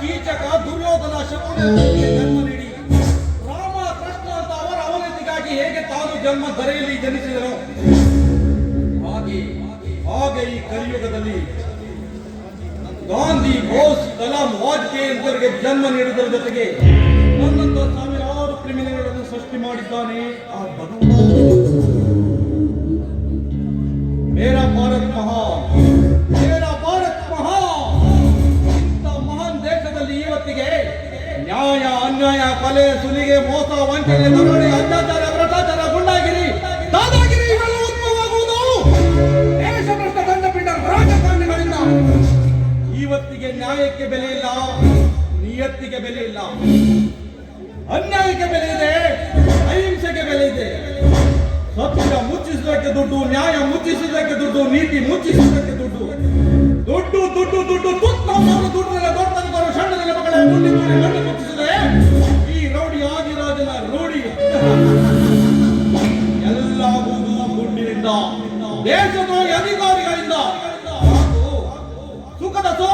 ಕೀಚಕ, ದುರ್ಯೋಧನ ಶಕುನಿಗೆ ಜನ್ಮ ನೀಡಿ. ರಾಮ, ಕೃಷ್ಣ ಅಂತ ಅವರ ಅವನತಿಗಾಗಿ ಹೇಗೆ ತಾನು ಜನ್ಮ ದರೆಯಲ್ಲಿ ಜನಿಸಿದರು, ಹಾಗೆ ಹಾಗೆ ಈ ಕಲಿಯುಗದಲ್ಲಿ ಗಾಂಧಿ, ಬೋಸ್, ಕಲಾಂ, ವಾಜಪೇಯಿ ಅಂತವರಿಗೆ ಜನ್ಮ ನೀಡುವುದರ ಜೊತೆಗೆ ಒಂದೊಂದು ಸಾವಿರಾರು ಕ್ರಿಮಿನಲ್ಗಳನ್ನು ಸೃಷ್ಟಿ ಮಾಡಿದ್ದಾನೆ ಆ ಭಗವಂತ. ಅನ್ಯಾಯ ಕೊಲೆ ಸುಲಿಗೆ ಮೋಸ ವಂಚನೆ ದರೋಡೆ ಅತ್ಯಾಚಾರ ಭ್ರಷ್ಟಾಚಾರ ಗುಂಡಾಗಿರಿ ದಾದಾಗಿರಿ ಇವೆಲ್ಲ ದಂಡಪೀಠ ರಾಜಕಾರಣಿಗಳಿಂದ ಇವತ್ತಿಗೆ ನ್ಯಾಯಕ್ಕೆ ಬೆಲೆ ಇಲ್ಲ ನಿಯತ್ತಿಗೆ ಬೆಲೆ ಇಲ್ಲ ಅನ್ಯಾಯಕ್ಕೆ ಬೆಲೆ ಇದೆ ಅಹಿಂಸೆಗೆ ಬೆಲೆ ಇದೆ ಸತ್ಯ ಮುಚ್ಚಿಸುವುದಕ್ಕೆ ದುಡ್ಡು ನ್ಯಾಯ ಮುಚ್ಚಿಸುವುದಕ್ಕೆ ದುಡ್ಡು ನೀತಿ ಮುಚ್ಚಿಸುವುದಕ್ಕೆ ದುಡ್ಡು ದುಡ್ಡು ದುಡ್ಡು ದುಡ್ಡು ದುಡ್ಡು ದುಡ್ಡಿನ だぞ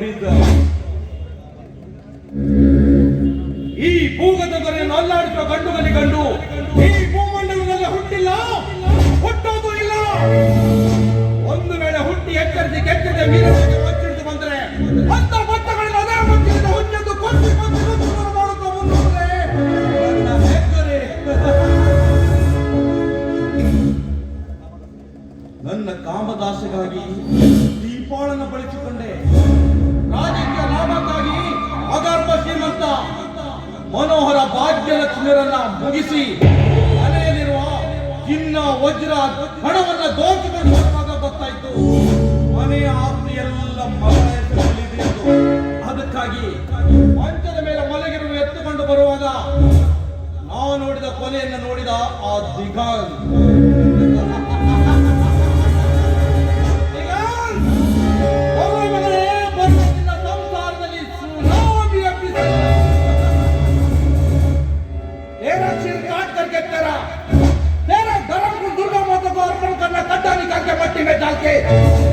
ರೌಡಿದ್ದ ಈ ಭೂಗತ ದೊರೆಯನ್ನು ಅಲ್ಲಾಡಿಸುವ ಗಂಡುಗಲಿ ಗಂಡು ಈ ಭೂಮಂಡಲದಲ್ಲಿ ಹುಟ್ಟಿಲ್ಲ. ಹುಟ್ಟೋದು ಇಲ್ಲ. ಒಂದು ವೇಳೆ ಹುಟ್ಟಿ ಎಚ್ಚರಿಸಿ ಕೆಚ್ಚದೆ ಮೀನುಗಳಿಗೆ ಬಚ್ಚಿಡಿದು ಬಂದರೆ, ಅಂತ ಬಟ್ಟಗಳಿಂದ ಅದೇ ಬಚ್ಚಿಡಿದ ಹುಚ್ಚೆದ್ದು ಕೊಚ್ಚಿ ಕೊಚ್ಚಿ ಕೊಚ್ಚಿ ಮಾಡುತ್ತಾ ಮುಂದುವರೆ ನನ್ನ ಕಾಮದಾಸೆಗಾಗಿ ಮನೋಹರ ಭಾಗ್ಯಲಕ್ಷ್ಮಿಯರನ್ನ ಮುಗಿಸಿ ಮನೆಯಲ್ಲಿರುವ ಚಿನ್ನ ವಜ್ರ ಹಣವನ್ನ ದೋಚಿಕೊಂಡು ಹೋಗುವಾಗ ಗೊತ್ತಾಯ್ತು. ಮನೆಯ ಆಸ್ತಿ ಎಲ್ಲ ಮಗಳ ಹೆಸರಲ್ಲಿದೆ ಅದಕ್ಕಾಗಿ ಮಂಚದ ಮೇಲೆ ಮಲಗಿರುವ ಎತ್ತುಕೊಂಡು ಬರುವಾಗ ನಾವು ನೋಡಿದ ಕೊಲೆಯನ್ನು ನೋಡಿದ ಆ ದಿಗಾಲ್ मट्टी में डाल के